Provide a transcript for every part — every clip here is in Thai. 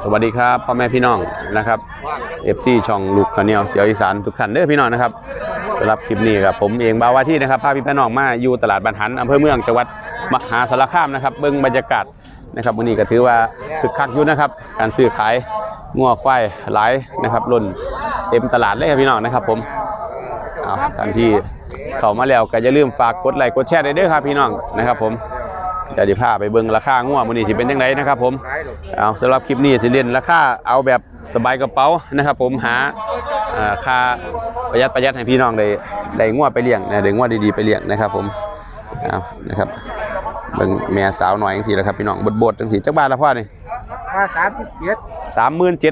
สวัสดีครับพ่อแม่พี่น้องนะครับ FC ช่องลูกขาวเหนียวเสียวอีสานทุกท่านเด้อพี่น้องนะครับสำหรับคลิปนี้ครับผมเองบาวาที่นะครับพาพี่พี่น้องมาอยู่ตลาดบันหันอำเภอเมืองจังหวัดมหาสารคามนะครับเบิ้งบรรยากาศนะครับวันนี้ก็ถือว่าคึกคักอยู่นะครับ การซื้อขายงัวควายหลายนะครับล้นเต็มตลาดเลยครับพี่น้องนะครับ ผมเอาท่านที่เข้ามาแล้วก็อย่าลืมฝากกดไลค์กดแชร์ด้วยเด้อครับพี่น้องนะครับ ผม เดี๋ยวจะพาไปเบิ่งราคางัวมื้อนี้สิเป็นจังไดนะครับผมเอาสำหรับคลิปนี้สิเล่นราคาเอาแบบสบายกระเป๋านะครับผมหาเอ่อค่าประหยัดประหยัดให้พี่น้องได้ได้งวดไปเลี้ยงนะได้งวดดีๆไปเลี้ยงนะครับผมเอานะครับเบิ่งแม่สาวหน่อยจังซี่แหละครับพี่น้องบดๆจังซี่จักบาทละพ่อนี่มาสามสิบเจ็ด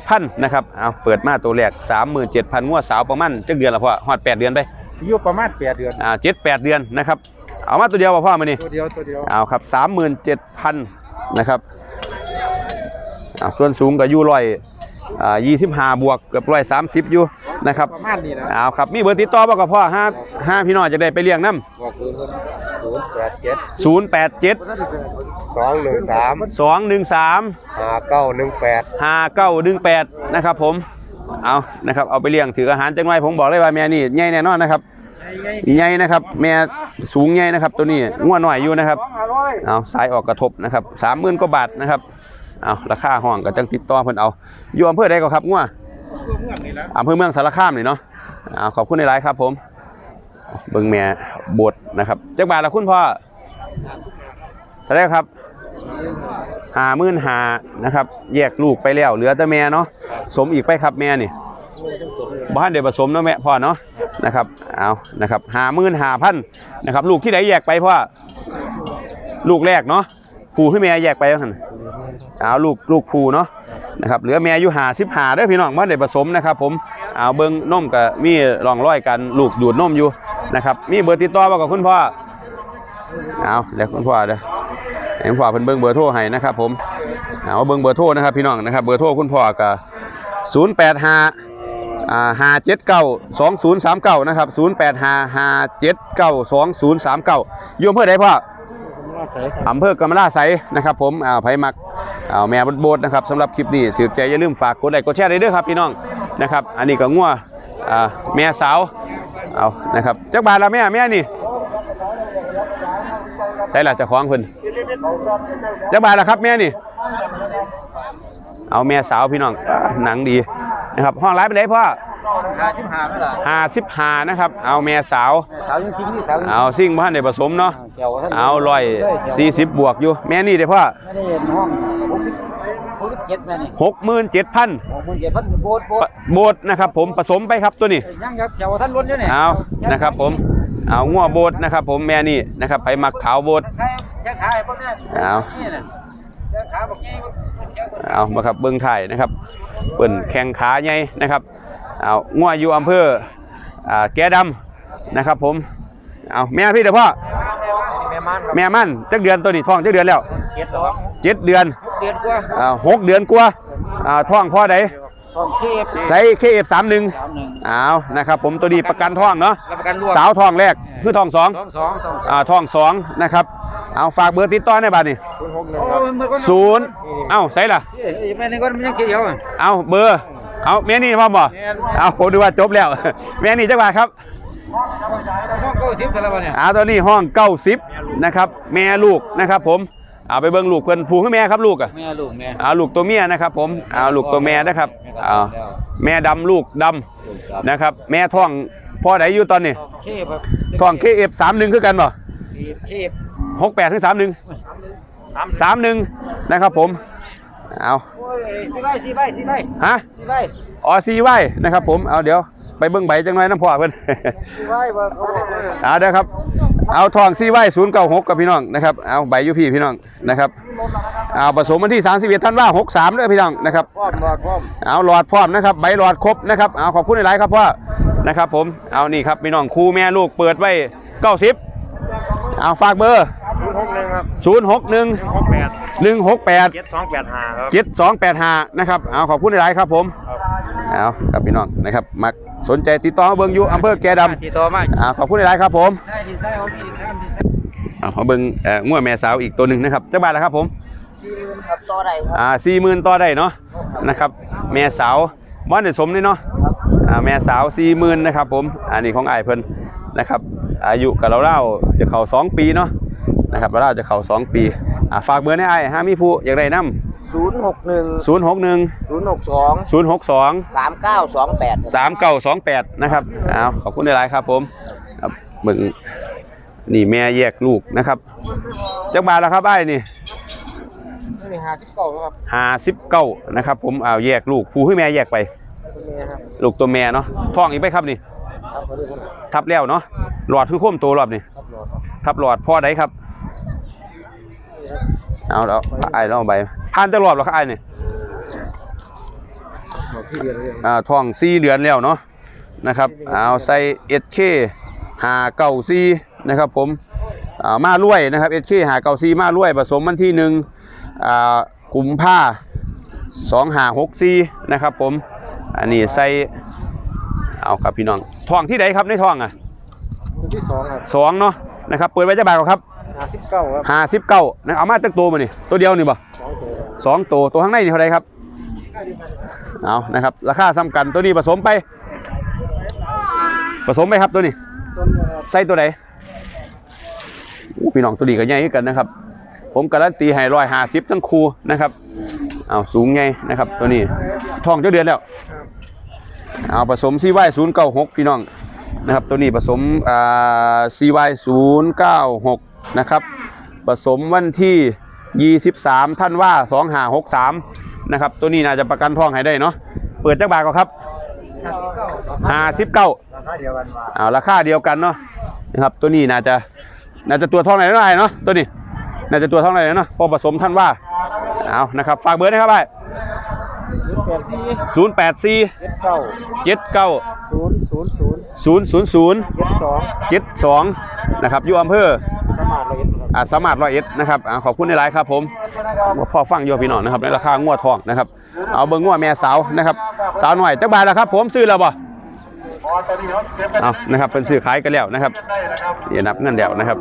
37,000นะครับเอาเปิดมาตัวแรก37,000งวดสาวประมาณจักเดือนละพ่อฮอด8เดือนไปอายุประมาณแปดเดือนอ่า7 8เดือนนะครับ เอามาตัวเดียวบ่พ่อมื้อนี้ตัวเดียวตัวเดียวเอาครับสามหมื่นเจ็ดพันนะครับเอาส่วนสูงก็อยู่ร้อยอ่ายี่สิบห้าบวกเกือบร้อยสามสิบอยู่นะครับประมาณนี้นะเอาครับมีเบอร์ติดต่อบ่กับพ่อห้าห้าพี่น้องจะได้ไปเลี้ยงน้บอกคือศูนย์แปดเจ็ดำศูนย์แปดเจ็ดสองหนึ่งสามสองหนึ่งสามห้าเก้าหนึ่งแปดห้าเก้าหนึ่งแปดนะครับผมเอานะครับเอาไปเลี้ยงถืออาหารจังไรผมบอกเลยว่าแม่นี่ใหญ่แน่นอนนะครับ ใหญ่นะครับ แม่สูงใหญ่นะครับ ตัวนี้ง่วหน่อยอยู่นะครับเอาสายออกกระทบนะครับสามหมื่นกว่าบาทนะครับเอาราคาห้องก็จังติดต่อเพิ่นเอาอยู่อำเภอใดก็ครับงัวตัวเมื่อนี่แล้วอำเภอเมืองสารคามนี่เนาะเอาขอบคุณในไลน์ครับ ผมเบิ่งแม่บดนะครับจักบาทละคุณพ่อเท่าไหรครับหามื่นหานะครับ แยกลูกไปแล้วเหลือแต่แม่เนาะสมอีกไปครับแม่นี่ บ้านเดี๋ยวผสมเนาะแม่พ่อเนาะนะครับเอานะครับหาหมื่นหาพันนะครับลูกที่ไหนแยกไปพ่อลูกแรกเนาะผูให้แม่แยกไปแล้วกันเอาลูกลูกผูเนาะนะครับเหลือแม่อยู่หาสิบหาด้อพี่น้องบ้านเดี๋ยวผสมนะครับ ผมเอาเบิ้งนมกับมีรองร้อยกันลูกดูดนมอยู่นะครับมีเบอร์ติดต่อบ่กับคุณพ่อเอาเดี๋ยวคุณพ่อเดี๋ยวให้คุณพ่อเพิ่นเบิ้งเบอร์โทรให้นะครับ ผมเอาเบิ้งเบอร์โทรนะครับพี่น้องนะครับเบอร์โทรคุณพ่อกับศูนย์แปดห้า ห้าเจ็ดเก้าสองศูนย์สามเก้านะครับศูนย์แปดห้าห้าเจ็ดเก้าสองศูนย์สามเก้าอยู่อำเภอใดพ่ออำเภอกำมะลาไสนะครับผมอ่าไผมักอ่าแม่บดบดนะครับสำหรับคลิปนี้ถือใจอย่าลืมฝากกดไลค์กดแชร์ได้เด้อครับพี่น้องนะครับอันนี้ก็งัวอ่าแม่สาวเอานะครับจักบาทละแม่แม่นี่ใช่ล่ะเจะคล้าของเพิ่นจักบาทละครับแม่นี่ เอาแม่สาวพี่น้องอ่าหนังดีนะครับห้องร้ายไปไหนพ่อห้าสิบห้าไม่ล่ะห้าสิบห้านะครับ เอาแม่สาว สาวยังซิงนี่สาวยังเอาซิ่งบ้านในผสมเนาะ เกี่ยวท่านเอาร้อยสี่สิบบวกอยู่ แม่นี่เด้อพ่อไม่ได้เห็นห้องหกสิบหกสิบเจ็ดแม่นี่หกหมื่นเจ็ดพันหกหมื่นเจ็ดพันโบดโบดโบดนะครับผมผสมไปครับตัวนี้ ยังครับเกี่ยวท่านล้นอยู่เนี่ยเอานะครับผม เอางัวโบดนะครับผมแม่นี่นะครับไปมักขาวโบด ใครจะขายพวกนี้เอา นี่น่ะ จะขายพวกนี้เอามาครับเบิ้งไทยนะครับเปิ่นแข้งขาใหญ่นะครับเอางัวอยู่อำเภออ่าแก่ดำนะครับ ผมเอาแม่พี่เด้อพ่อแม่มันแม่มั่นจักเดือนตัวนี้ท้องจักเดือนแล้วเจ็ดหรอเจ็ดเดือนเดือนกว่าอ่าหกเดือนกว่าอ่าท้องพ่อใด ของเคฟใส่เคเอฟสามหนึ่งสามหนึ่งอ้าวนะครับผมตัวนี้ประกันท้องเนาะรับประกันรวมสาวท้องแรกคือท้องสองสองสองสองอ่าท้องสองนะครับเอาฝากเบอร์ติดต่อในบัตรนี่ศูนย์หกหนึ่งครับศูนย์เอ้าใส่ละเอ้ยแม่นี่ก็มันยังเกี่ยวอะเอาเบอร์เอาแม่นี่พ่อบ่เอาผมดูว่าจบแล้วแม่นี่จักบาทครับห้องเก้าสิบเท่าไหร่วะเนี่ยเอาตัวนี้ห้องเก้าสิบนะครับ แม่ลูกนะครับผม เอาไปเบิ่งลูกเพิ่นผูกให้แม่ครับลูกอะแม่ลูกแม่เอาลูกตัวเมียนะครับ ผมเอาลูกตัวแม่นะครับเอาแม่ดำลูกดำนะครับ แม่ท้องพ่อไหนอยู่ตอนนี้เคฟครับท้องเคเอฟสามหนึ่งคือกันบ่เคฟหกแปดถึงสามหนึ่งสามหนึ่งนะครับผมเอาโอ้ยสี่ใบสี่ใบสี่ใบฮะสี่ใบออซีไว้นะครับผมเอาเดี๋ยวไปเบิ่งใบจังหน่อยน้ำพ่อเพิ่นสี่ใบว่าเขาบอกว่าเอาเด้อครับ เอาทองซีไว้ศูนย์เก้าหกกับพี่น้องนะครับเอาใบอยุพี่พี่น้องนะครับเอาผสมวันที่31ธันวาหกสามเด้อพี่น้องนะครับพร้อมรอดพร้อมเอาหลอดพร้อมนะครับใบหลอดครบนะครับเอาขอบคุณหลายๆครับพ่อนะครับผมเอานี่ครับพี่น้องครูแม่ลูกเปิดไว้เก้าสิบเอาฝากเบอร์ศูนย์หกหนึ่งครับศูนย์หกหนึ่งหกแปดหนึ่งหกแปดเจ็ดสองแปดห้าครับเจ็ดสองแปดห้านะครับเอาขอบคุณหลายๆครับผมเอาครับพี่น้องนะครับมัก สนใจติดต่อเบิ้งอยู่อำเภอแก่ดำติดต่อมาอ่าขอบคุณหลายๆครับผมได้ดีได้เอาดีได้ดีอ่าขอเบิ้งเอ่อง่วแม่สาวอีกตัวหนึ่งนะครับเจ้าบ้านแล้วครับผมสี่หมื่นครับต่อได้ครับอ่าสี่หมื่นต่อได้เนาะนะครับ แม่สาวบ้านเดสมนี่เนาะอ่าแม่สาวสี่หมื่นนะครับผมอันนี้ของไอ้ายเพิ่นนะครับ อายุกับเราเล่าๆจะเข้าสองปีเนาะนะครับเราเล่าจะเข้าสองปีอ่าฝากเบอร์ให้ไอ้ายห้ามีผู้อยากได้น้ ศูนย์หกหนึ่งำศูนย์หกหนึ่งศูนย์หกสองศูนย์หกสองสามเก้าสองแปดสามเก้าสองแปดนะครับเอาขอบคุณหลายๆครับผมครับเบิ่งนี่แม่แยกลูกนะครับจักบาทแล้วครับไอ้ายนี่นี่หาที่เก่าครับห้าสิบเก้านะครับ ผมเอาแยกลูกผู้ให้แม่แยกไปคุณเมียครับลูกตัวแม่เนาะท้องอีกไปครับนี่ครับเขาดูคนทับแล้วเนาะหลอดคือโค้มตัวรอบนี่ครับรอทับหลอดพ่อใดครับ เอาแล้วไอ้ายเราเอาไปผ่านจะรอบแล้วครับไอ้ายนี่หมดสี่เดือนเลยอ่าท้องสี่เดือนแล้วเนาะนะครับเอาใส่เอชเคหาเก้าซีนะครับผมอ่ามาล้วยนะครับเอชเคหาเก้าซีมาล้วยผสมวันที่หนึ่งอ่ากุมภาสองหาหกซีนะครับผมอันนี้ใส่เอาครับพี่น้องท้องที่ใดครับในท้องอะตัวที่สองครับสองเนาะนะครับเปิดไว้จะบาทก่อนครับ หาสิบเก้าครับห้าสิบเก้านะเอามาตั้งตัวมานี่ตัวเดียวนี่บ่สองตัวครับสองตัวตัวข้างในนี่เท่าไรครับเอานะครับราคาซ้ำกันตัวนี้ผสมไป ผสมไปครับตัวนี้ต้นนะครับใส่ตัวไหนอู้พี่น้องตัวนี้ก็ใหญ่คือกันนะครับ ผมการันตีให้ร้อยห้าสิบทั้งคู่นะครับเอาสูงไงนะครับ ตัวนี้ท้องเจ้าเดือนแล้วเอาผสมซีไวศูนย์เก้าหกพี่น้องนะครับตัวนี้ผสมอ่าซีไวศูนย์เก้าหก นะครับผสมวันที่ 23 ท่านว่า 2563 นะครับ ตัวนี้น่าจะประกันท้องให้ได้เนาะเปิดจักบาทก็ครับห้าสิบเก้า59ราคาเดียวกันมาเอาราคาเดียวกันเนาะนะครับตัวนี้น่าจะน่าจะตัวท้องไหนได้เนาะตัวนี้น่าจะตัวท้องไหนเนาะพอผสมท่านว่าเอานะครับฝากเบอร์นะครับไปศูนย์แปดสี่0 8เจ็ดเก้า4 7 9ศูนย์ศูนย์ศูนย์0 0 0เจ็ดสอง7 2นะครับอยู่อำเภอ อาสามารถร้อยเอ็ดนะครับอ่าขอบคุณในไลน์ครับผมพ่อฟังโยพี่น้องนะครับในราคางวดทองนะครับเอาเบิ้งงวดแม่สาวนะครับสาวหน่อยจักบาทแล้วครับ ผมซื้อแล้วบ่เอานะครับเป็นซื้อขายกันแล้วนะครับเดี๋ยวนับเงินเดี๋ยวนะครับ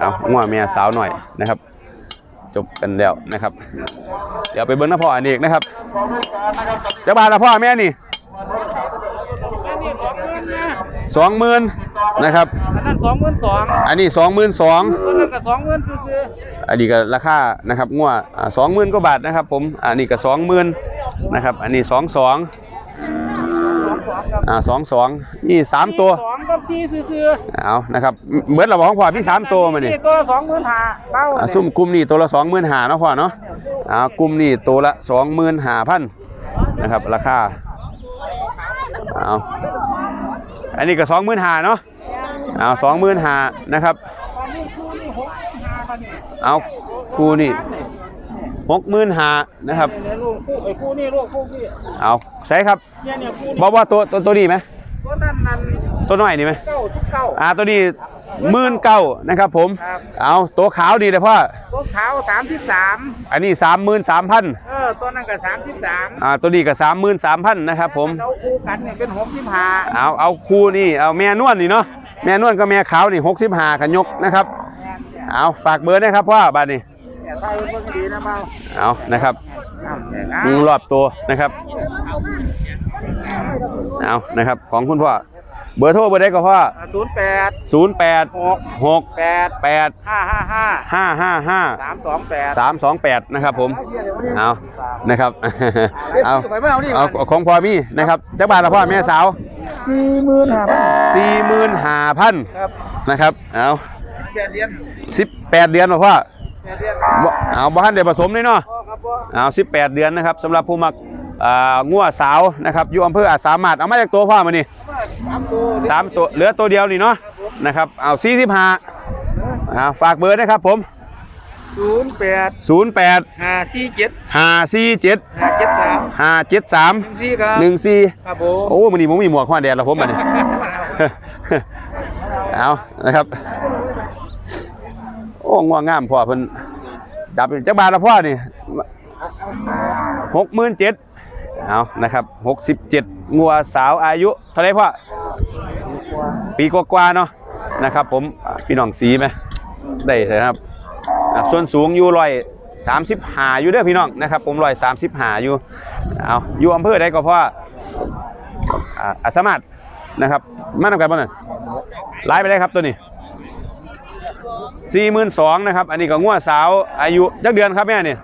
เอางวดแม่สาวหน่อยนะครับ จบกันแล้วนะครับ เดี๋ยวไปเบิ้งน้าพ่ออันเอกนะครับจักบาทแล้วพ่อแม่นี่สองหมื่น นะครับ อันนั้นสองหมื่นสองอันนี้สองหมื่นสองอันนั้นก็สองหมื่นซื้ออันนี้ก็ราคานะครับงัวสองหมื่นกว่าบาทนะครับผมอันนี้ก็สองหมื่นนะครับ อันนี้สองสองสองสองครับอ่าสองสองนี่สามตัวสองกับสี่ซื้อเอานะครับเหมือนเราบอกของพ่อมีสามตัวมานี่ตัวสองหมื่นห้าเบ้าอ่าซุ่มกลุ่มนี่ตัวละสองหมื่นหาเนาะพ่อเนาะอ่ากลุ่มนี่ตัวละสองหมื่นหาพันนะครับราคาเอาอันนี้ก็สองหมื่นหาเนาะ เอาสองหมื่นหานะครับตอนนี้คู่นี่หกห้าพันนี่เอาคู่นี่หกหมื่นหานะครับเนี่ยลูกคู่ไอ้คู่นี่ลูกคู่พี่เอาใช่ครับเนี่ยเนี่ยคู่บอกว่าตัวตัวตัวนี้ไหมตัวนั้นนั่นตัวน้อยนี่ไหมเก้าสิบเก้าอ่าตัวนี้หมื่นเก้านะครับผมครับเอาตัวขาวดีเลยพ่อ ตัวขาวสามสิบสามอันนี้สามหมื่นสามพันเออตัวนั้นก็สามสิบสามอ่าตัวนี้ก็สามหมื่นสามพันนะครับผมเราคู่กันเนี่ยเป็นหกสิบห้าเอาเอาคู่นี่เอาแม่นวลนี่เนาะ แม่นวลกับแม่ขาวนี่หกสิบห้าขยกนะครับ เอาฝากเบอร์นะครับพ่อบ้านนี้เนี่ยไทยเพิ่งดีนะเมาเอานะครับอ้าวเนี่ยนะอืมรอบตัวนะครับ เอานะครับของคุณพ่อ เบอร์โทรเบอร์ใดก็พ่อศูนย์แปดศูนย์แปดหกหกแปดแปดห้าห้าห้าห้าห้าห้าสามสองแปดสามสองแปดนะครับผมเอานะครับเอาไปไม่เอานี่เอาของพ่อมี่นะครับจักบาทละพ่อแม่สาวสี่หมื่นห้าพันสี่หมื่นห้าพันครับนะครับเอาแปดเดือนสิบแปดเดือนบ่พ่อแปดเดือนบ่เอาบ้านเดี๋ยวผสมนี่เนาะพ่อครับพ่อเอาสิบแปดเดือนนะครับสำหรับผู้มัก อ่างัวสาวนะครับอยู่อำเภออาจสามารถเอามาจากตัวพ่อมานี่สามตัวสามตัวเหลือตัวเดียวนี่เนาะนะครับเอาสี่สิบห้าเอาฝากเบอร์นะครับผมศูนย์แปดศูนย์แปดห้าสี่เจ็ดห้าสี่เจ็ดห้าเจ็ดสามห้าเจ็ดสามหนึ่งสี่ครับหนึ่งสี่ครับผมโอ้มันนี่ผมมีหมวกข้อแดดแล้วผมมาเนี่ยเอานะครับ โอ้ง่วงงามพ่อเพิ่นจับเป็นจักบาทละพ่อนี่หกหมื่นเจ็ด เอานะครับหกสิบเจ็ดงัวสาวอายุเท่าไรพ่อปีกว่าๆเนาะนะครับ ผมพี่น้องสีไหมได้เลยครับส่วนสูงอยู่ร้อยสามสิบหาอยู่เด้อพี่น้องนะครับ ผมร้อยสามสิบหาอยู่เอาอยู่อำเภอใดก็พราะอ่าอาสามารถนะครับมาทำกันบ้างน่ะไล่ไปได้ครับตัวนี้สี่หมื่นสองนะครับ อันนี้ก็งัวสาวอายุจักเดือนครับแม่เนี่ย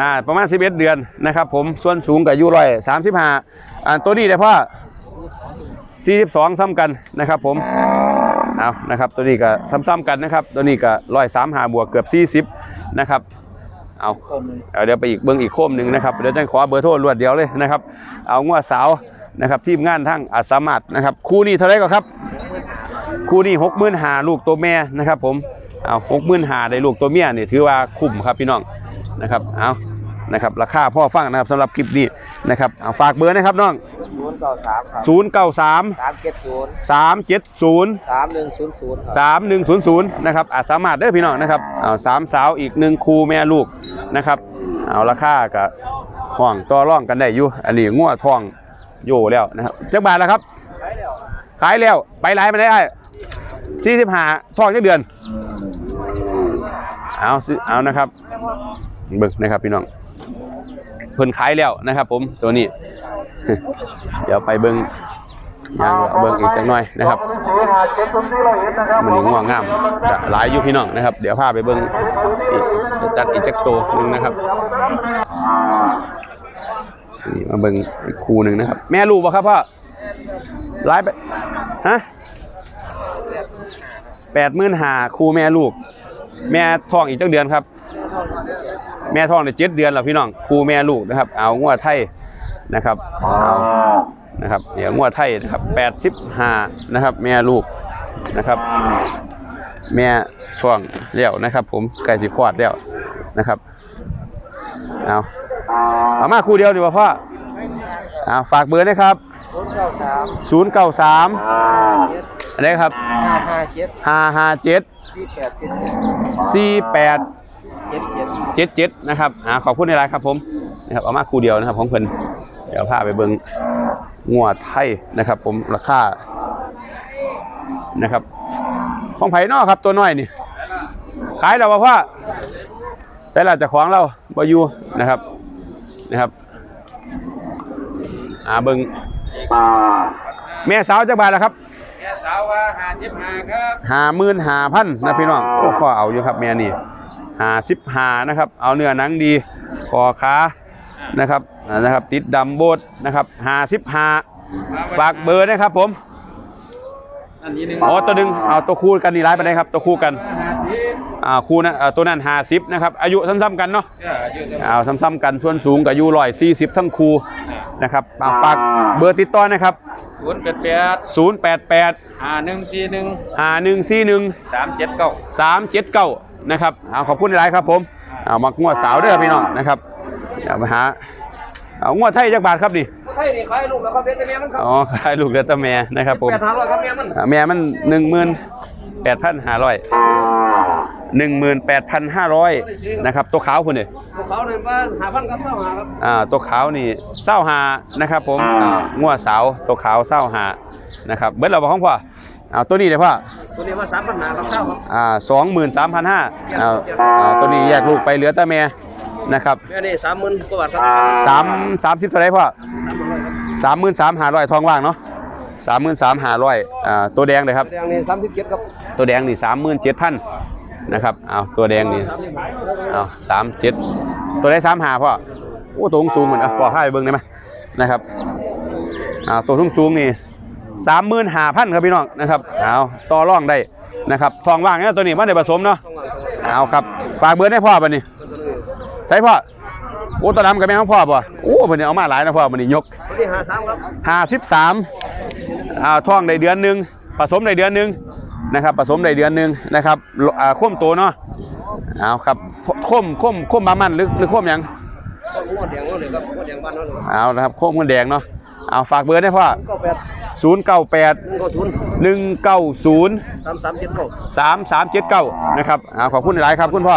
อ่าประมาณ 11 เดือนนะครับผมส่วนสูงกับยุร้อยสามสิบห้าอ่าตัวนี้ได้พ่อ42 ซ้ำกันนะครับผมเอานะครับตัวนี้ก็ซ้ำๆกันนะครับ ตัวนี้ก็ร้อยสามหาบวกเกือบ40นะครับเอาเอาเดี๋ยวไปอีกเบิ้องอีกโคมหนึ่งนะครับเดี๋ยวจะขอเบอร์โทรรวดเดียวเลยนะครับ เอางวดสาวนะครับทีมงานทั้งอาสามารถนะครับคู่นี้เท่าไรก็ครับคู่นี้หกหมื่นหาลูกตัวแม่นะครับผมเอาหกหมื่นหาได้ลูกตัวเมียเนี่ยถือว่าคุ้มครับพี่น้อง นะครับเอานะครับราคาพ่อฟังนะครับสำหรับคลิปนี้นะครับเอาฝากเบอร์นะครับน้องศูนย์เก้าสามครับศูนย์เก้าสามสามเจ็ดศูนย์สามเจ็ดศูนย์สามหนึ่งศูนย์ศูนย์ครับสามหนึ่งศูนย์ศูนย์นะครับอาจสามารถเด้อพี่น้องนะครับเอาสามสาวอีกหนึ่งคู่แม่ลูกนะครับเอาราคากับห้องต่อร่องกันได้อยู่อันนี้งัวทองโย่แล้วนะครับจักบาทแล้วครับขายแล้วไปไลน์มาได้สี่สิบห้าทองจักเดือนเอาซื้อเอานะครับ เบิ่งนะครับพี่น้องเพิ่นขายแล้วนะครับ ผมตัวนี้ เดี๋ยวไปเบิ่งยางเอาเบิ่งอีกจักหน่อยนะครับมันนี่ง่วงงามจะหลายอยู่พี่น้องนะครับ เดี๋ยวพาไปเบิ่งอีกจะจัดอีกจักตัวหนึงนะครับนี่มาเบิ่งอีกคู่หนึ่งนะครับ แม่ลูกบ่ครับพ่อไลายไปฮะแปดหมื่นหาคู่แม่ลูก แม่ท้องอีกจักเดือนครับ แม่ท้องเนี่ยเจ็ดเดือนแล้วพี่น้องครูแม่ลูกนะครับ เอางวดไทยนะครับเอานะครับเดี๋ยวงวดไทยนะครับแปดสิบห้านะครับ แม่ลูกนะครับ แม่ท้องเลี้ยวนะครับ ผมไก่สิคลอดแล้วนะครับเอาเอามาคู่เดียวดีกว่าพ่อเอาฝากเบอร์นะครับศูนย์เก้าสามศูนย์เก้าสามอะไรครับห้าห้าเจ็ดห้าห้าเจ็ดสี่แปดเจ็ดสี่แปดเจ็ดเจ็ด เจ็ดเจ็ดนะครับอ่าขอบคุณในไลน์ครับผมนะครับเอามาคู่เดียวนะครับของเพิ่นเดี๋ยวพาไปเบิ่งงัวไทยนะครับ ผมราคานะครับ ของไผ่นอกครับตัวน้อยนี่ขายแล้วบ่พ่อใช่ละเจะของเราบ่อยู่นะครับนะครับอ่าเบิ่งแม่สาวจักบาทแล้วครับแม่ สาวว่าหาชิบหาครับห้าหมื่นห้าพันนะพี่น้องโอ้พ่อเอาอยู่ครับแม่นี่ห้าสิบห้านะครับ เอาเนื้อหนังดีคอขานะครับอ่านะครับ ติดดำโบดนะครับห้าสิบห้าฝากเบอร์นะครับผมอันนี้หนึ่งอ๋อตัวหนึ่งเอาตัวคู่กันนี่ร้ายไปได้ครับ ตัวคู่กันหาสิบอ่าคู่นั้นอ่าตัวนั้นห้าสิบนะครับ อายุซ้ำๆกันเนาะเออเยอะจังเอาซ้ำๆกันส่วนสูงกับอายุร้อยสี่สิบทั้งคู่นะครับอ่าฝากเบอร์ติดต่อนะครับ ศูนย์แปดแปดศูนย์แปดแปดห้าหนึ่งสี่หนึ่งห้าหนึ่งสี่หนึ่งสามเจ็ดเก้าสามเจ็ดเก้านะครับเอาขอบคุณหลายๆครับผมเอามางวดสาวเด้อพี่น้องนะครับเดี๋ยวไปหาเอางวดไทยจักบาทครับนี่ไทยนี่ขายลูกแล้วครับเด็ดแต่แม่มันครับอ๋อขายลูกเดือตะแม่นะครับผมแปดห้าร้อยครับแม่มันอ่าแม่มันหนึ่งหมื่นแปดพันห้าร้อย หนึ่งหมื่นแปดพันห้าร้อยนะครับตัวขาวคุณเนี่ยพวกเขาเนี่ยว่าหาพันกับเศร้าหาครับอ่าตัวขาวนี่เศร้าหานะครับผมอ่างวดสาวตัวขาวเศร้าหานะครับเบิดเราบอกของพ่อเอาตัวนี้เลยพ่อตัวนี้ว่าสามพันหากับเศร้าครับอ่าสองหมื่นสามพันห้าเอาเอาตัวนี้แยกลูกไปเหลือแต่แม่นะครับแม่นี่สามหมื่นกว่าบาทครับสามสามสิบเท่าไหรพ่อสามหมื่นสามหาร้อยทองว่างเนาะสามหมื่นสามหาร้อยอ่าตัวแดงเลยครับแดงนี่สามสิบเจ็ดครับตัวแดงนี่สามหมื่นเจ็ดพัน นะครับเอาตัวแดงนี่เอาสามเจ็ดตัวได้สามหาพ่อโอ้ตัวสูงเหมือนอะพอให้ไปเบิ้งได้ไหมนะครับเอาตัวสูงสูงนี่สามหมื่นห้าพันครับพี่น้องนะครับเอาต่อร่องได้นะครับทองว่างเนี่ยตัวนี้มันได้ผสมเนาะเอาครับฝากเบอร์ให้พ่อบันนี้ใส่พ่อโอ้ตัวดำกับแม่ของพ่อป่ะโอ้เพิ่นเอามาหลายนะพ่อมันนี่ยกห้าสิบสามอ่าท้องได้เดือนหนึ่งผสมได้เดือนหนึ่ง นะครับผสมได้เดือนหนึ่งนะครับอ่าข้มโตเนาะเอาครับข้มข้มข้มบามันหรือหรือข้มหยังก็หัวแดงเขาเลยครับหัวแดงบ้านเขาเลยครับ เอานะครับข้มกันแดงเนาะ เอาฝากเบอร์ได้พ่อก็แปดศูนย์เก้าแปดหนึ่งเก้าศูนย์หนึ่งเก้าศูนย์สามสามเจ็ดเก้าสามสามเจ็ดเก้านะครับเอาขอบคุณหลายครับคุณพ่อ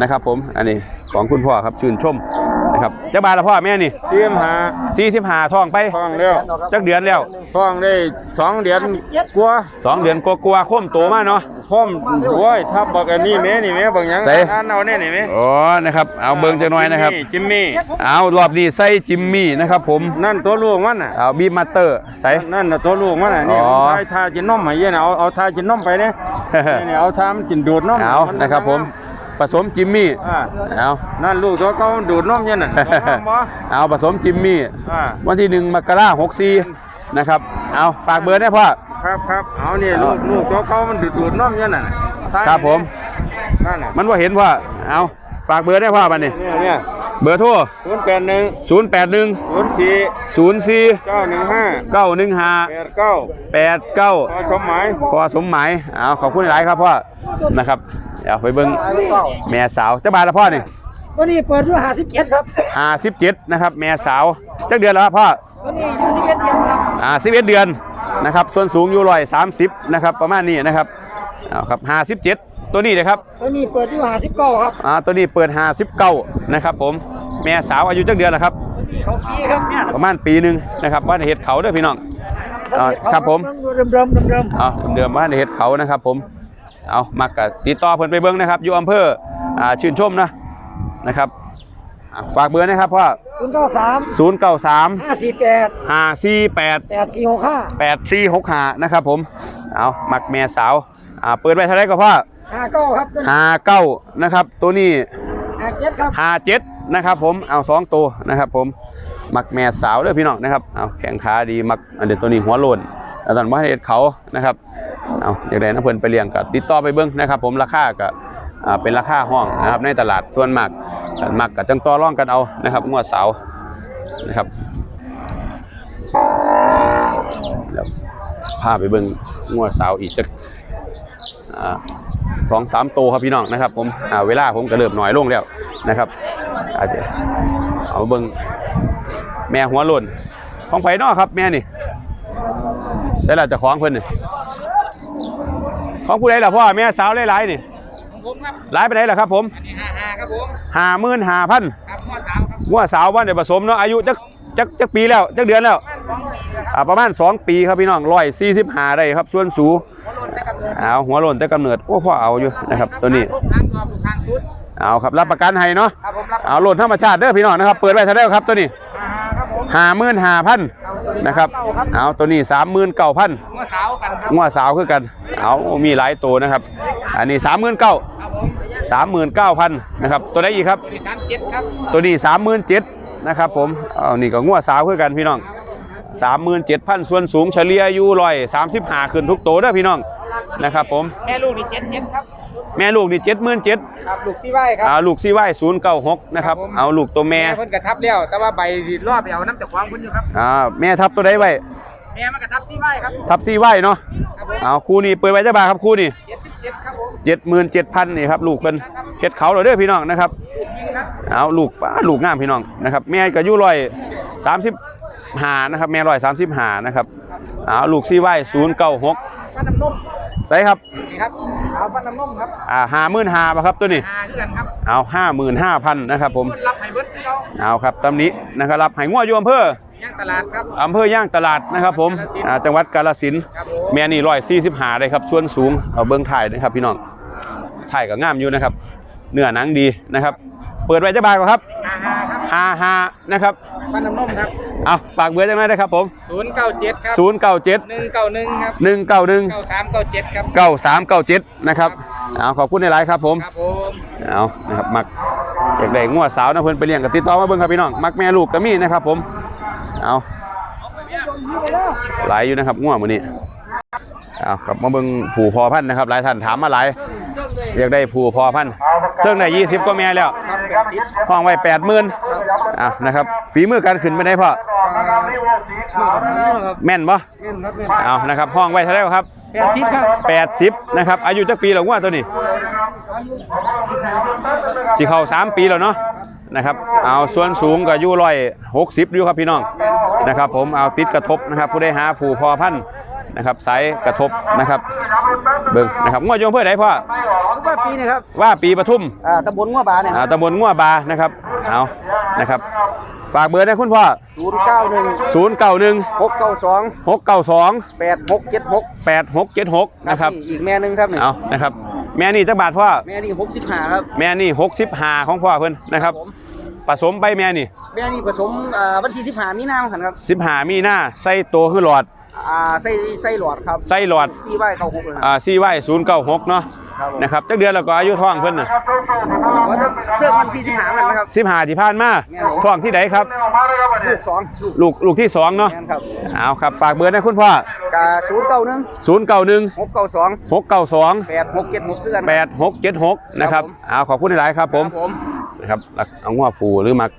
นะครับ ผมอันนี้ของคุณพ่อครับชื่นชมนะครับเจ้าบาทละพ่อแม่นี่เสียมหาสี่สิบห้าท้องไปท้องแล้วจักเดือนแล้วท้องได้สองเดือนกว่าสองเดือนกลัวาๆข้มโตมากเนาะพร้อมโอ้ยถ้าบอกอันนี้แม่นี่แม่บอกหยังใจอ่านเอาเนี่ยนี่แม่อ๋อนะครับเอาเบิ่งจังหน่อยนะครับจิมมี่เอารอบนี้ใส่จิมมี่นะครับ ผมนั่นตัวลูกมันน่ะเอาบีมาเตอร์ใส่นั่นน่ะตัวลูกมันน่ะนี่อ๋อทายทาจินนมให้เย็นเอาเอาทาจินนมไปเนี่ยนี่นี่เอาทามันจินดูดนมเอานะครับผมผสมจิมมี่อ่าเอานั่นลูกตัวเก่ามันดูดนมเย็นน่ะเอามาเอาผสมจิมมี่อ่าวันที่หนึ่งมกราหกสี่นะครับ เอาฝากเบอร์ได้พ่อครับครับเอานี่ลูกลูกตัวเก่ามันดูดดูดนมเย็นน่ะทายครับผมนั่นน่ะมันว่าเห็นพ่อเอาฝากเบอร์ได้พ่อบันนี้เนี่ย เนี่ยเบอร์โทรศูนย์แปดหนึ่งศูนย์แปดหนึ่งศูนย์สี่ศูนย์สี่เก้าหนึ่งห้าเก้าหนึ่งห้าแปดเก้าแปดเก้าพอสมหมายพ่อสมหมายเอาขอบคุณหลายครับพ่อนะครับเดี๋ยวไปเบิ้งแม่สาวเจ้าบาทละพ่อนี่วันนี้เปิดด้วยหาสิบเจ็ดครับห้าสิบเจ็ดนะครับ แม่สาวจักเดือนแล้วครับพ่อวันนี้อยู่สิบเอ็ดเดือนครับอ่าสิบเอ็ดเดือนนะครับ ส่วนสูงอยู่ร้อยสามสิบนะครับ ประมาณนี้นะครับเอาครับห้าสิบเจ็ด ตัวนี้นะครับวันนี้เปิดด้วยหาสิบเก้าครับอ่าตัวนี้เปิดห้าสิบเก้านะครับผมแม่สาวอายุจักเดือนแล้วครับวันนี้เขาขี้ครับเนี่ยประมาณปีหนึ่งนะครับบ้านเห็ดเขาเด้อพี่น้องอ่าครับผมเดิมเดิมเดิมเดิมเอาเดิมบ้านเห็ดเขานะครับ ผมเอามักกะติดต่อเพิ่นไปเบิ้งนะครับอยู่อำเภออ่าชื่นชมนะนะครับอ่าฝากเบอร์นะครับพ่อศูนย์เก้าสามศูนย์เก้าสามห้าสี่แปดห้าสี่แปดแปดสี่หกห้าแปดสี่หกห้านะครับผม เอามักแม่สาว อ่า เปิดไว้เท่าไหรก็พ่อ ห้าเก้าครับห้าเก้านะครับ ตัวนี้ห้าเจ็ดครับห้าเจ็ดนะครับผมเอาสองตัวนะครับ ผมมักแม่สาวเด้อพี่น้องนะครับเอาแข้งขาดีมักอันเดี๋ยวตัวนี้หัวโลนแล้วตอนว่าเห็ดเขานะครับเอาอย่างไรนะเพิ่นไปเลี้ยงก็ติดต่อไปเบิ้งนะครับ ผมราคาก็อ่าเป็นราคาห้องนะครับ ในตลาดส่วนมากกันมักกับจังต่อร่องกันเอานะครับงวดสาวนะครับแล้วพาไปเบิ้งงวดสาวอีกจักอ่า สองสามตัวครับพี่น้องนะครับผมอ่าเวลาผมก็เริ่มน้อยลงแล้วนะครับอาจจะเอาเบิ้งแม่หัวโลนของไผ่นอครับแม่นี่ใช่แล้วเจะของเพิ่นนี่ของผู้ใดล่ะพ่อแม่สาวหลายๆนี่ผมครับหลายไปไหนล่ะครับผมอันนี้ห้าห้าครับผมห้าหมื่นห้าพันครับข้อสาวครับงัวสาวบ้านเดี๋ยวผสมเนาะอายุจัก จักจักปีแล้วจักเดือนแล้วประมาณสองปีนะครับอ่าประมาณ 2 ปีครับพี่น้องร้อยสี่สิบห้าได้ครับ ส่วนสูงหัวโลนได้กำเนิดเอาหัวโลนแต่กำเนิดโอ้พ่อเอาอยู่นะครับ ตัวนี้ทุกทางกรอบทุกทางชุดเอาครับรับประกันให้เนาะครับผมรับเอาโลนธรรมชาติเด้อพี่น้องนะครับ เปิดไว้เท่าไหร่ครับตัวนี้ห้าห้าครับผมห้าหมื่นห้าพันนะครับ เอาตัวนี้สามหมื่นเก้าพันหัวสาวกันครับงัวสาวคือกัน เอามีหลายตัวนะครับ อันนี้สามหมื่นเก้าครับผมสามหมื่นเก้าพันนะครับ ตัวไหนอีกครับบริษัทเจ็ดครับตัวนี้สามหมื่นเจ็ด นะครับผมเอานี่ก็งัวสาวคือกันพี่น้องสามหมื่นเจ็ดพันส่วนสูงเฉลี่ยอยู่ร้อยสามสิบห้าขึ้นทุกตัวเด้อพี่น้องนะครับผมแม่ลูกนี่เจ็ดเจ็ดครับแม่ลูกนี่เจ็ดหมื่นเจ็ดครับลูกซีไว้ครับเอาลูกซีไว้ศูนย์เก้าหกนะครับครับผมเอาลูกตัวแม่เพิ่นกระทับแล้วแต่ว่าใบสีรอบไปเอาน้ำจากควางเพิ่นอยู่ครับอ่าแม่ทับตัวใดไว้แม่มันกระทับซีไว้ครับทับซีไว้เนาะครับผมเอาคู่นี้เปิดไว้เจ้าบาทครับคู่นี้เจ็ดสิบ เจ็ดครับผมเจ็ดหมื่นเจ็ดพันนี่ครับลูกเป็นเฮ็ดเขาเลยเด้อพี่น้องนะครับยิงครับเอาลูกป้าลูกงามพี่น้องนะครับแม่ก็อายุร้อยสามสิบหานะครับแม่ร้อยสามสิบหานะครับเอาลูกซีไว้ศูนย์เก้าหกฟันน้ำนมใส่ครับนี่ครับเอาฟันน้ำนมครับอ่าห้าหมื่นห้าป่ะครับตัวนี้หาคือกันครับเอาห้าหมื่นห้าพันนะครับผมเพิ่นรับให้เบิดให้เราเอาครับตำนี้นะครับรับไห้งัวอยู่อำเภอย่างตลาดครับอำเภอย่างตลาดนะครับผมอ่าจังหวัดกาฬสินธุ์ครับผมแม่นี่ร้อยสี่สิบหาเลยครับส่วนสูงเอาเบิ้งถ่ายนะครับพี่น้อง ถ่ายก็งามอยู่นะครับ เนื้อหนังดีนะครับ เปิดไว้จะบายก่อนครับหาหาครับห้าห้านะครับฟันน้ำนมครับเอาฝากเบอร์จังได้นะครับผมศูนย์เก้าเจ็ดครับศูนย์เก้าเจ็ดหนึ่งเก้าหนึ่งครับหนึ่งเก้าหนึ่งเก้าสามเก้าเจ็ดครับเก้าสามเก้าเจ็ดนะครับเอาขอบคุณในไลน์ครับผมครับผมเอานะครับมักอยากได้งัวสาวนะเพิ่นไปเลี้ยงกับติดต่อมาเบิ่งครับพี่น้องมักแม่ลูกก็มีนะครับผมเอาหลายอยู่นะครับงัวมื้อนี้เอากลับมาเบิ่งผู้พอพันธุ์นะครับหลายท่านถามมาหลาย อยากได้ผูพอพันธุ์ซึ่งได้20กว่าแม่แล้วครับแบบสิบห้องไว้80,000อะนะครับฝีมือการขึ้นไปได้พ่อแม่นบ่เงินครับเงินเอานะครับห้องไว้เท่าไหร่ครับแปดสิบครับ80นะครับ อายุจักปีแล้วงัวตัวนี้สิเข้าสามปีแล้วเนาะนะครับเอาส่วนสูงก็อยู่ร้อยหกสิบอยู่ครับพี่น้องนะครับ ผมเอาติดกระทบนะครับ ผู้ได้หาผูพอพันธุ์ นะครับสายกระทบนะครับ เบิ่งนะครับงวดโยมเพื่อใดพ่อว่าปีนะครับว่าปีปทุมอ่าตำบลงัวบาเนี่ยอ่าตำบลงัวบานะครับเอานะครับ ฝากเบอร์นะคุณพ่อศูนย์เก้าหนึ่ง091หกเก้าสอง692แปดหกเจ็ดหก8676นะครับอีกแม่หนึ่งครับนี่เอานะครับ แม่นี่จักบาทพ่อแม่นี่หกสิบห้าครับแม่นี่65ของพ่อเพิ่นนะครับผมผสมไปแม่นี่แม่นี่ผสมอ่าวันที่สิบห้ามีนาคมครับ15มีหน้าใส่โตคือหลอด อ่าไส้ไส้หลอดครับใส่หลอดซี่ใบเก้าหกเลยครับอ่าซีไว้096เนาะครับผมนะครับจักเดือนแล้วก็อายุท้องเพิ่นน่ะว่าจะเสื้อวันที่สิบห้ามันนะครับ15ที่ผ่านมาแม่นผมท้องที่ไหนครับ ลูกสองลูกลูกลูกที่สองเนาะแม่นครับเอาครับฝากเบอร์นะคุณพ่อกาศูนย์เก้าหนึ่ง091หกเก้าสอง692แปดหกเจ็ดหกเพื่อน8676นะครับครับผมเอาขอบคุณหลายๆครับผมผมนะครับเอางัวผูหรือมัก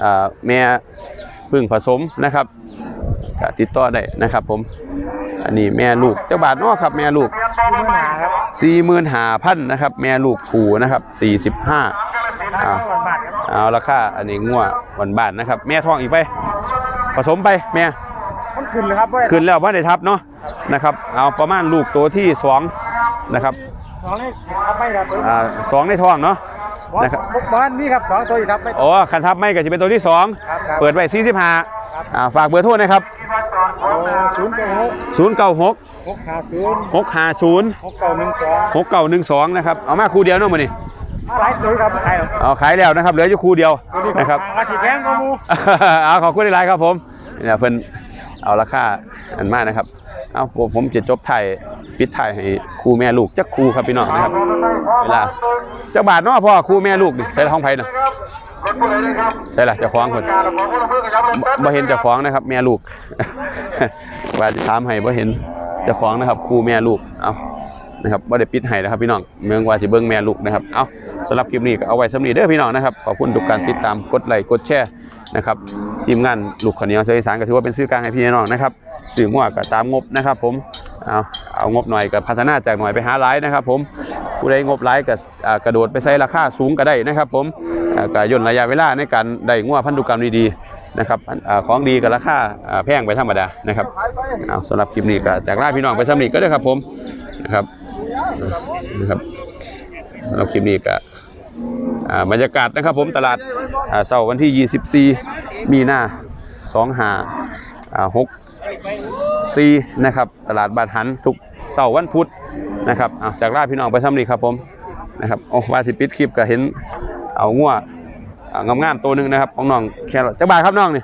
เอ่อแม่พึ่งผสมนะครับ ก็ติดต่อได้นะครับ ผม อันนี้แม่ลูกเจ้าบาทเนอครับ แม่ลูกสี่หมื่นหาพันนะครับ แม่ลูกผูนะครับสี่สิบห้าเอาเอาราคาอันนี้งัววันบาทนะครับ แม่ท้องอีกไป ผสมไปแม่มันขึ้นเลยครับขึ้นแล้วว่าได้ทับเนาะนะครับ เอาประมาณลูกตัวที่สองนะครับสองนี่ทับไม่ครับอ่าสองในท้องเนาะ นะครับบ้านนี่ครับสองตัวทับไม่โอ้คันทับไม่ก็จะเป็นตัวที่สองครับครับ เปิดไว้45อ่าฝากเบอร์โทรนะครับศูนย์เก้าหก096 หกห้าศูนย์650 หกเก้าหนึ่งสอง6912นะครับเอามาคู่เดียวเนาะมื้อนี้อะไรตัวครับใครหรอเอาขายแล้วนะครับเหลืออยู่คู่เดียวนะครับอาทิตย์แพงก็มู เอาขอบคุณหลายๆครับผมเนี่ยเพิ่นเอาราคาอันมากนะครับ เอาผมผมจะจบถ่ายปิดถ่ายให้ครูแม่ลูกจักครูครับพี่น้องนะครับ เวลาเจ้าบาทเนาะพ่อครูแม่ลูกนี่ใส่ห้องไผน่ะใส่ล่ะเจ้าของคนบ่บ่เห็นเจ้าของนะครับ แม่ลูกว่าจะถามให้บ่เห็นเจ้าของนะครับครูแม่ลูกเอานะครับบ่ได้ปิดให้นะครับพี่น้องเมืองว่าสิเบิ่งแม่ลูกนะครับเอา สำหรับคลิปนี้ก็เอาไว้สำนี้เด้อพี่น้องนะครับขอบคุณทุกการติดตามกดไลค์กดแชร์นะครับทีมงานลูกขาวเหนียวเสียอีสานก็ถือว่าเป็นซื้อกลางให้พี่น้องนะครับสื่อมั่วก็ตามงบนะครับ ผมเอาเอางบหน่อยก็พัฒนาจากหน่อยไปหาหลายนะครับ ผมผู้ใดงบหลายก็อ่ากระโดดไปใส่ราคาสูงก็ได้นะครับ ผมอ่าก็ย่นระยะเวลาในการได้งัวพันธุกรรมดีๆนะครับของดีกับราคาแพงไปธรรมดานะครับเอาสำหรับคลิปนี้ก็จากลาพี่น้องไปสำนีก็ได้ครับผมนะครับนะครับ สำหรับคลิปนี้ก็อ่าบรรยากาศนะครับผมตลาดอ่าเสาร์วันที่ 24 มีนา2หาอ่า6 4นะครับตลาดบาดหันทุกเสาร์วันพุธนะครับเอาจากลาพี่น้องไปซ้ำนี่ครับผมนะครับโอ้ว่าสิปิดคลิปก็เห็นเอางัวอ่างามๆตัวหนึ่งนะครับของน้องแครอทจักบาทครับน้องนี่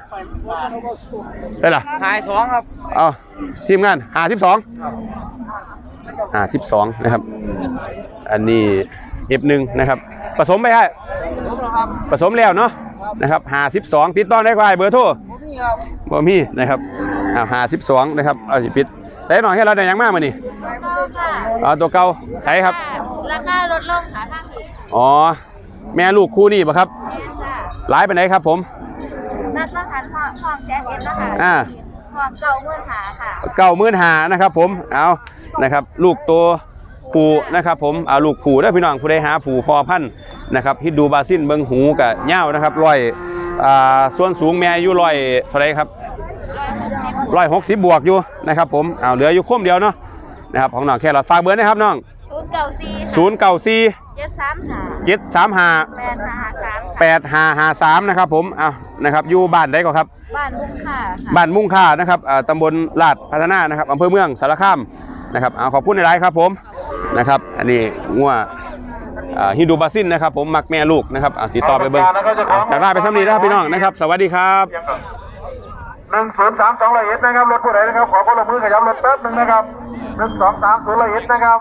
ได้ล่ะหายสองครับเอาทีมงานหาสิบสองหาสิบสองนะครับ อันนี้ เอฟหนึ่งนะครับ ผสมไปให้ผสมแล้วเนาะนะครับหาสิบสองติดต่อได้ก็ได้เบอร์โทรนี่ครับบ่มีนะครับอ่าหาสิบสองนะครับเอาสิปิดใส่หน่อยให้เราได้หยังมากมานี่ก็ค่ะเอาตัวเก่าใส่ครับราคาลดลงค่ะทางผิดอ๋อ แม่ลูกคู่นี่ปะครับค่ะหลายไปไหนครับผมนัดมาทันห้องห้องแซนเอ็นนะคะอ่าห้องเก่าเมื่อหาค่ะ เก้าหมื่นหานะครับผมเอานะครับ ลูกตัว ผูนะครับผมเอาลูกผูได้อพี่น้องผู้ใดหาผูพอพันธุ์นะครับฮิดดูบาซินเบิงหูกับเง่าวนะครับร้อยอ่าส่วนสูงแม่อายุร้อยเท่าไรครับร้อยหกสิบบวกอยู่นะครับผมเอาเหลืออยู่คมเดียวเนาะนะครับของน้องแค่เราฝากเบอร์นะครับน้องศูนย์เก่าซีศูนย์เก้าสี่เจ็ดสามหาเจ็ดสามห้าแปดหาหาสามแปดห้าห้าสามนะครับผมเอานะครับอยู่บ้านได้ก่อนครับ บ้านบุ้งค่ะค่ะบ้านมุ่งค่านะครับอ่าตำบลลาดพัฒนานะครับอำเภอเมืองสารคาม นะครับเอาขอบคุณในไลน์ครับผมนะครับ อันนี้งัวอ่าฮินดูบาซินนะครับ ผมมักแม่ลูกนะครับอ่าติดต่อไปเบิ้งอ่าจากลาไปซ้ำนี้นะครับพี่น้องนะครับ สวัสดีครับหนึ่งศูนย์สามสองร้อยเอ็ดนะครับรถผู้ใดนะครับขอคนละมือขยับรถแป๊บหนึ่งนะครับหนึ่งสองสามศูนย์ร้อยเอ็ดนะครับ